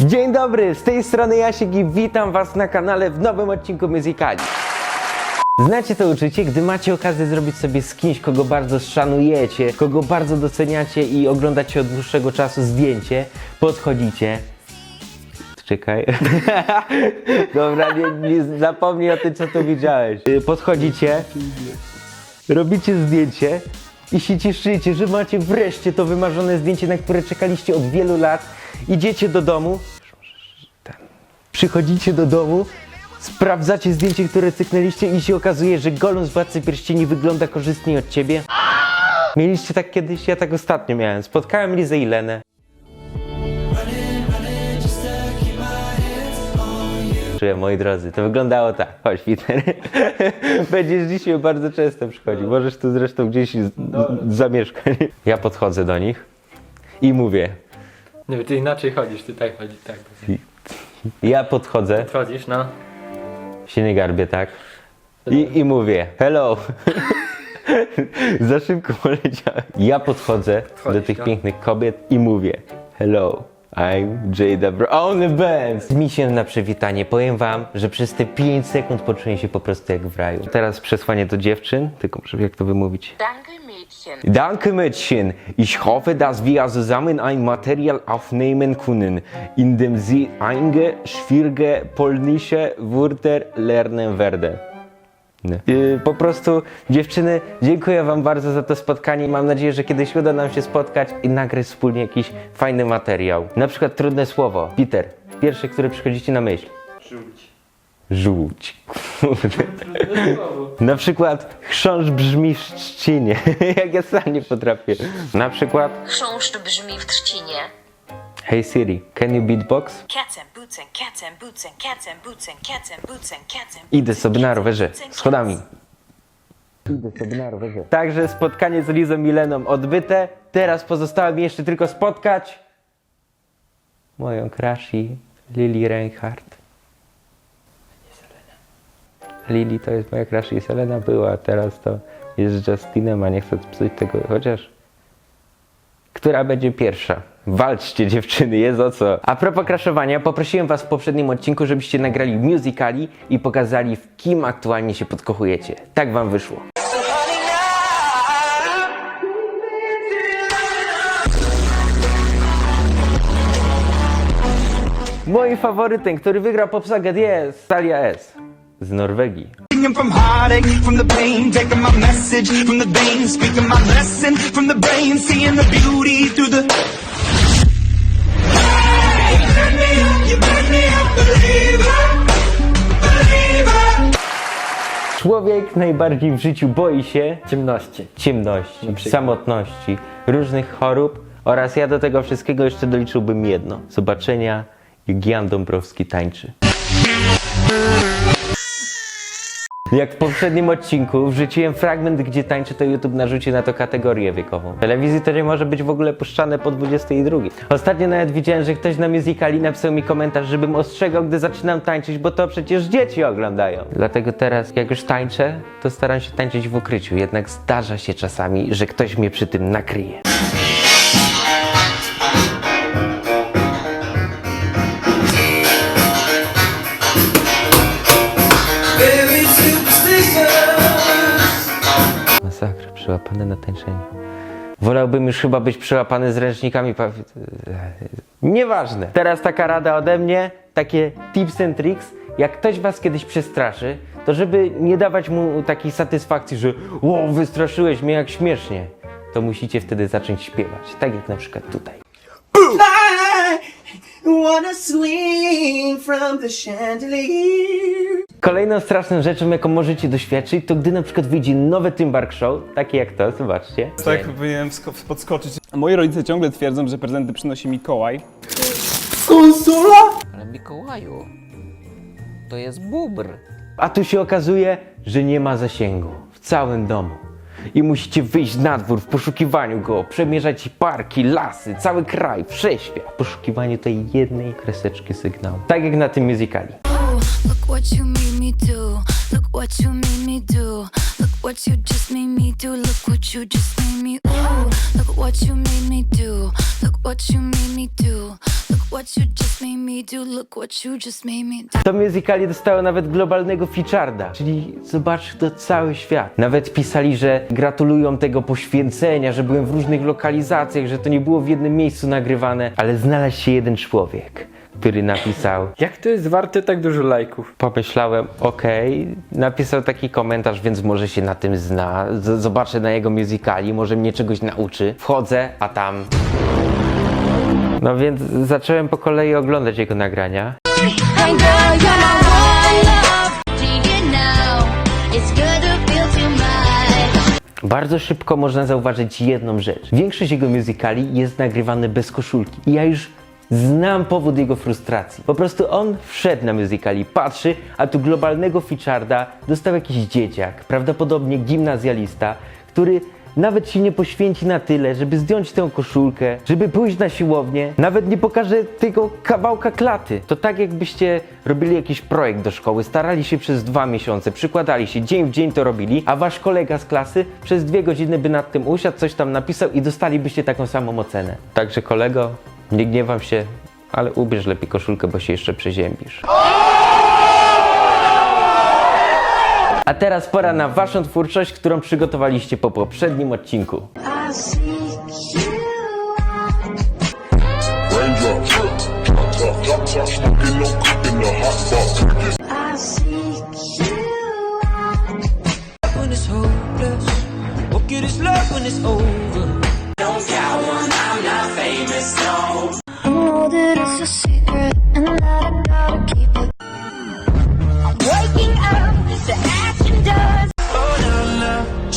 Dzień dobry, z tej strony Jasiek i witam was na kanale w nowym odcinku Musicali. Znacie to uczucie, gdy macie okazję zrobić sobie z kimś, kogo bardzo szanujecie, kogo bardzo doceniacie i oglądacie od dłuższego czasu zdjęcie, podchodzicie. Czekaj. Dobra, nie, nie zapomnij o tym, co tu widziałeś. Podchodzicie, robicie zdjęcie i się cieszycie, że macie wreszcie to wymarzone zdjęcie, na które czekaliście od wielu lat. Idziecie do domu. Przychodzicie do domu, sprawdzacie zdjęcie, które cyknęliście i się okazuje, że Gollum z Władcy Pierścieni wygląda korzystniej od ciebie. Mieliście tak kiedyś? Ja tak ostatnio miałem. Spotkałem Lizę i Lenę. Czuję, moi drodzy, to wyglądało tak. Chodź, Peter. Będziesz dzisiaj bardzo często przychodził. Możesz tu zresztą gdzieś z- z- zamieszkać. Ja podchodzę do nich i mówię. Nie, ty inaczej chodzisz, ty tak chodzi, tak. Ja podchodzę, Chodzisz, no. się nie garbię, tak? I, i mówię, hello. Za szybko poleciałem. Ja podchodzę do tych no. pięknych kobiet i mówię, hello. I'm Jada Brown the Bands. Mi się na przywitanie. Powiem wam, że przez te 5 sekund poczułem się po prostu jak w raju. Teraz przesłanie do dziewczyn, tylko muszę jak to wymówić. Danke, Mädchen. Danke Mädchen. Ich hoffe, dass wir zusammen ein Material aufnehmen können, in dem Sie einige schwierige polnische Wörter lernen werden. Nie. Yy, po prostu dziewczyny, dziękuję wam bardzo za to spotkanie. Mam nadzieję, że kiedyś uda nam się spotkać i nagrać wspólnie jakiś fajny materiał. Na przykład trudne słowo. Peter, pierwsze, które przychodzi ci na myśl. Żółć. Żółć. Kurde. Na przykład chrząszcz brzmi w trzcinie, jak ja sam nie potrafię. Na przykład Chrząszcz brzmi w trzcinie. Hey Siri, can you beatbox? Idę sobie na rowerze, schodami. Idę sobie na rowerze. Także spotkanie z Lizą Mileną odbyte. Teraz pozostało mi jeszcze tylko spotkać moją crushi Lili Reinhardt. Lili to jest moja crush i Selena była, teraz to jest Justinem, a nie chcę psuć tego, chociaż która będzie pierwsza. Walczcie dziewczyny, jest o co. A propos kraszowania, poprosiłem was w poprzednim odcinku, żebyście nagrali musicali i pokazali w kim aktualnie się podkochujecie. Tak wam wyszło. Moim faworytem, który wygrał Popsaget jest Talia S. Z Norwegii. Singing from heartache, from the pain, taking my message from the veins, speaking my lesson from the brain, seeing the beauty through the. Hey, you turn me up, you burn me up, believer, believer. Człowiek najbardziej w życiu boi się Ciemności. ciemności, przykład. samotności, różnych chorób oraz ja do tego wszystkiego jeszcze doliczyłbym jedno. Zobaczenia, jak Jan Dąbrowski tańczy. Jak w poprzednim odcinku wrzuciłem fragment, gdzie tańczy, to YouTube narzuci na to kategorię wiekową. W telewizji to nie może być w ogóle puszczane po 22. Ostatnio nawet widziałem, że ktoś na Musicali napisał mi komentarz, żebym ostrzegał, gdy zaczynam tańczyć, bo to przecież dzieci oglądają. Dlatego teraz, jak już tańczę, to staram się tańczyć w ukryciu. Jednak zdarza się czasami, że ktoś mnie przy tym nakryje. Na. Wolałbym już chyba być przyłapany z ręcznikami. Nieważne. Teraz taka rada ode mnie, takie tips and tricks. Jak ktoś was kiedyś przestraszy, to żeby nie dawać mu takiej satysfakcji, że o, wystraszyłeś mnie jak śmiesznie, to musicie wtedy zacząć śpiewać. Tak jak na przykład tutaj. Wanna swing from the chandelier. Kolejną straszną rzeczą, jaką możecie doświadczyć, to gdy na przykład wyjdzie nowe Timbark Show, takie jak to, zobaczcie. Tak, powinienem sko- podskoczyć. Moi rodzice ciągle twierdzą, że prezenty przynosi Mikołaj. Ale Mikołaju, to jest bubr. A tu się okazuje, że nie ma zasięgu w całym domu. I musicie wyjść na dwór w poszukiwaniu go, przemierzać parki, lasy, cały kraj, wszechświat. W poszukiwaniu tej jednej kreseczki sygnału. Tak jak na tym musicali. What you made me do. Look what you made me do. Look what you just made me do. Look what you just made me. Ooh. Look what you made me do. Look what you made me do. Look what you just made me do. Look what you just made me do. To musicali dostało nawet globalnego feature'da, czyli zobacz to cały świat. Nawet pisali, że gratulują tego poświęcenia, że byłem w różnych lokalizacjach, że to nie było w jednym miejscu nagrywane, ale znalazł się jeden człowiek, który napisał Jak to jest warte tak dużo lajków? Pomyślałem, okej, napisał taki komentarz, więc może się na tym zna. Z- zobaczę na jego musicali, może mnie czegoś nauczy. Wchodzę, a tam. No więc zacząłem po kolei oglądać jego nagrania. Hey girl, you're my one love. Do you know it's good to feel too much? Bardzo szybko można zauważyć jedną rzecz. Większość jego musicali jest nagrywane bez koszulki. I ja już znam powód jego frustracji. Po prostu on wszedł na musicali, patrzy, a tu globalnego feature'da dostał jakiś dzieciak, prawdopodobnie gimnazjalista, który nawet się nie poświęci na tyle, żeby zdjąć tę koszulkę, żeby pójść na siłownię, nawet nie pokaże tego kawałka klaty. To tak jakbyście robili jakiś projekt do szkoły, starali się przez dwa miesiące, przykładali się, dzień w dzień to robili, a wasz kolega z klasy przez dwie godziny by nad tym usiadł, coś tam napisał i dostalibyście taką samą ocenę. Także kolego, nie gniewam się, ale ubierz lepiej koszulkę, bo się jeszcze przeziębisz. A teraz pora na waszą twórczość, którą przygotowaliście po poprzednim odcinku.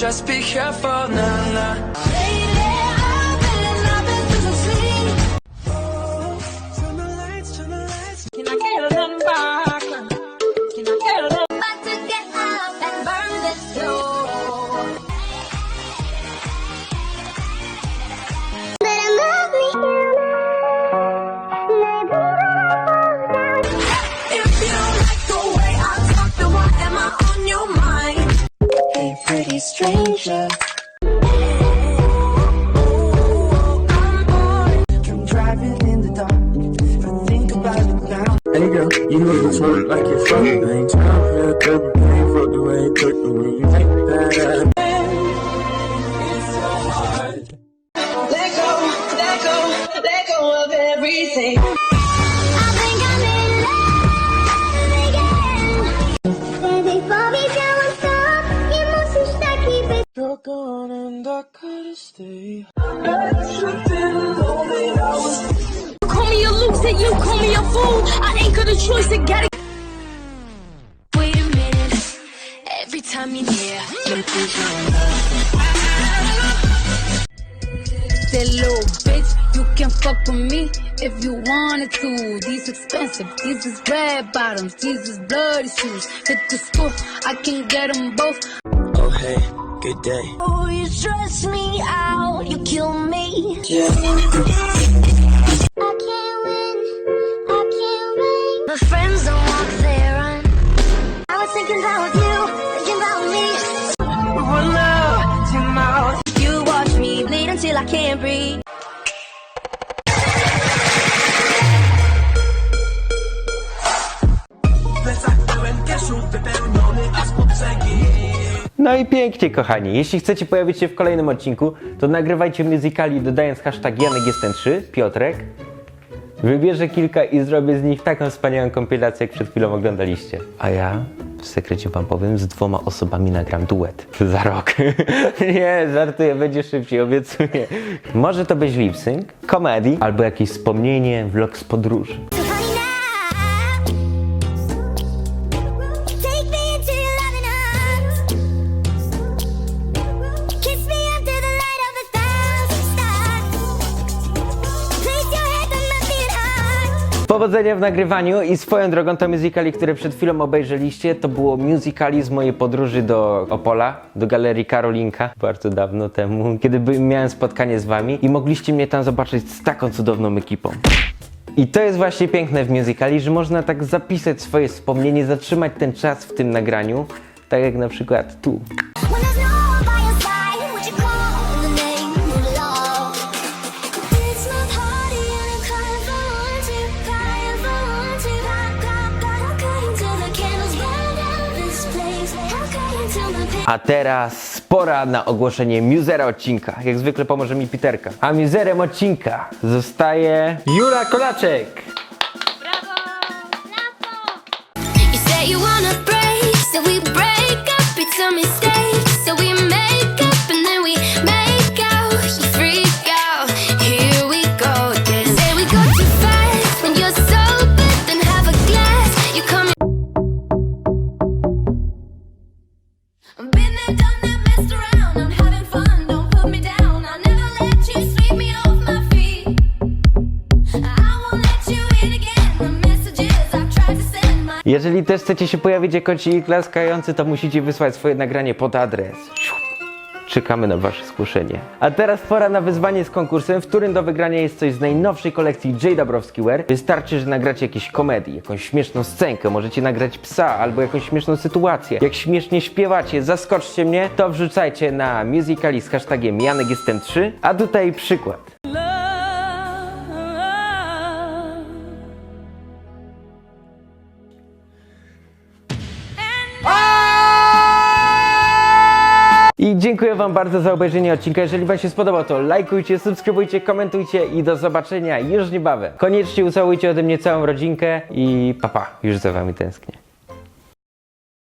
Just be careful, no. Now. Hey girl, you know this work like you're from Ain't time for a double pain, fuck the way you cook the way you make that Every time you're near, you That little bitch, you can fuck with me if you wanted to. These expensive, these is red bottoms, these is bloody shoes. Hit the store, I can get them both. Oh hey, good day. Oh, you stress me out, you kill me. Yeah. I can't win, I can't win. My friends don't walk, they run. I was thinking about you, until I can't breathe. No i pięknie, kochani. Jeśli chcecie pojawić się w kolejnym odcinku, to nagrywajcie musicali dodając hashtag Janek jestem 3, Piotrek. Wybierze kilka i zrobię z nich taką wspaniałą kompilację, jak przed chwilą oglądaliście. A ja w sekrecie wam powiem, z dwoma osobami nagram duet za rok. Nie, żartuję, będzie szybciej, obiecuję. Może to być lip sync, komedii, albo jakieś wspomnienie, vlog z podróży. Powodzenia w nagrywaniu i swoją drogą to musicali, które przed chwilą obejrzeliście, to było musicali z mojej podróży do Opola, do Galerii Karolinka, bardzo dawno temu, kiedy miałem spotkanie z wami i mogliście mnie tam zobaczyć z taką cudowną ekipą. I to jest właśnie piękne w musicali, że można tak zapisać swoje wspomnienie, zatrzymać ten czas w tym nagraniu, tak jak na przykład tu. A teraz pora na ogłoszenie musera odcinka. Jak zwykle pomoże mi Piterka. A muserem odcinka zostaje... Jula Kolaczek! You say you wanna break, so we break up. It's a mistake, Jeżeli też chcecie się pojawić jako ci klaskający, to musicie wysłać swoje nagranie pod adres. Czekamy na wasze zgłoszenie. A teraz pora na wyzwanie z konkursem, w którym do wygrania jest coś z najnowszej kolekcji J. Dabrowski Wear. Wystarczy, że nagracie jakieś komedii, jakąś śmieszną scenkę, możecie nagrać psa albo jakąś śmieszną sytuację. Jak śmiesznie śpiewacie, zaskoczcie mnie, to wrzucajcie na Musicali z hashtagiem Janek jestem 3. A tutaj przykład. I dziękuję Wam bardzo za obejrzenie odcinka. Jeżeli Wam się spodobał, to lajkujcie, subskrybujcie, komentujcie i do zobaczenia już niebawem. Koniecznie ucałujcie ode mnie całą rodzinkę i papa, już za Wami tęsknię.